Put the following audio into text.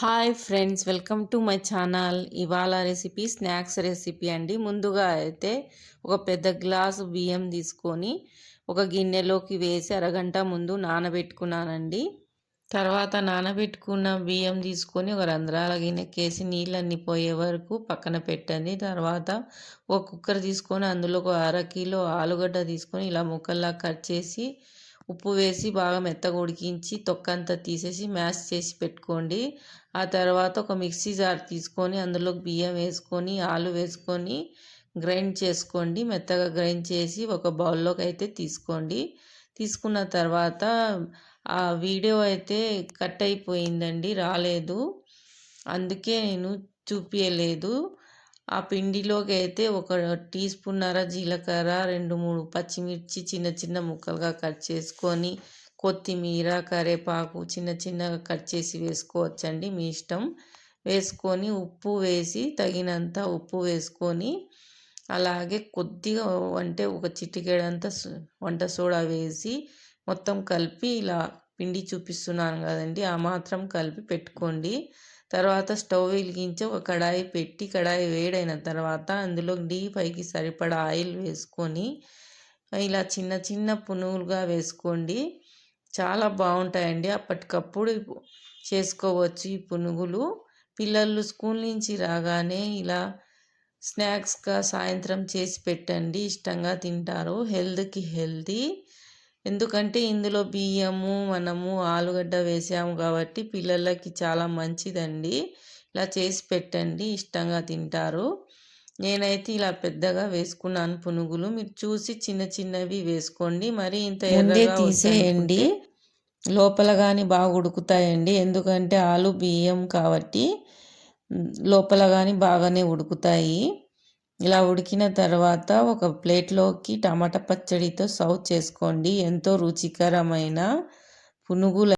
Hi friends welcome to my channel. ఇవాళ recipe snacks recipe అండి. ముందుగా అయితే ఒక పెద్ద గ్లాసు బియ్యం తీసుకొని ఒక గిన్నెలోకి వేసి అరగంట ముందు నానబెట్టుకున్నానండి. తర్వాత నానబెట్టుకున్న బియ్యం తీసుకొని ఒక రంధ్రాల గిన్నెకేసి నీళ్ళన్నీ పోయే వరకు పక్కన పెట్టండి. తర్వాత ఒక కుక్కర్ తీసుకొని అందులో ఒక అర కిలో ఆలుగడ్డ తీసుకొని ఇలా ముక్కల్లా కట్ చేసి ఉప్పు వేసి బాగా మెత్తగా ఉడికించి తొక్కంతా తీసేసి మ్యాష్ చేసి పెట్టుకోండి. ఆ తర్వాత ఒక మిక్సీ జార్ తీసుకొని అందులో బియ్యం వేసుకొని ఆలు వేసుకొని గ్రైండ్ చేసుకోండి. మెత్తగా గ్రైండ్ చేసి ఒక బౌల్లోకి అయితే తీసుకోండి. తీసుకున్న తర్వాత ఆ వీడియో అయితే కట్ అయిపోయిందండి రాలేదు. అందుకే నేను చూపించలేదు ఆ పిండిలోకి అయితే ఒక టీ స్పూన్నర జీలకర్ర రెండు మూడు పచ్చిమిర్చి చిన్న చిన్న ముక్కలుగా కట్ చేసుకొని కొత్తిమీర కరివేపాకు చిన్న చిన్నగా కట్ చేసి వేసుకోవచ్చండి మీ ఇష్టం. వేసుకొని ఉప్పు వేసి తగినంత ఉప్పు వేసుకొని అలాగే కొద్దిగా అంటే ఒక చిటికెడంత వంట సోడా వేసి మొత్తం కలిపి ఇలా పిండి చూపిస్తున్నాను కదండి ఆ మాత్రం కలిపి పెట్టుకోండి. తర్వాత స్టవ్ వెలిగించి ఒక కడాయి పెట్టి కడాయి వేడైన తర్వాత అందులో డీ పైకి సరిపడా ఆయిల్ వేసుకొని ఇలా చిన్న చిన్న పునుగులుగా వేసుకోండి. చాలా బాగుంటాయండి. అప్పటికప్పుడు చేసుకోవచ్చు ఈ పునుగులు. పిల్లలు స్కూల్ నుంచి రాగానే ఇలా స్నాక్స్గా సాయంత్రం చేసి పెట్టండి. ఇష్టంగా తింటారు. హెల్త్కి హెల్తీ. ఎందుకంటే ఇందులో బియ్యము మనము ఆలుగడ్డ వేసాము కాబట్టి పిల్లలకి చాలా మంచిదండి. ఇలా చేసి పెట్టండి ఇష్టంగా తింటారు. నేనైతే ఇలా పెద్దగా వేసుకున్నాను పునుగులు. మీరు చూసి చిన్న చిన్నవి వేసుకోండి. మరి ఇంత ఎర్రగా తీసేయండి. లోపల కానీ బాగా ఉడుకుతాయండి. ఎందుకంటే ఆలు బియ్యం కాబట్టి లోపల కానీ బాగానే ఉడుకుతాయి. ఇలా ఉడికిన తర్వాత ఒక ప్లేట్లోకి టమాటా పచ్చడితో సర్వ్ చేసుకోండి. ఎంతో రుచికరమైన పునుగుల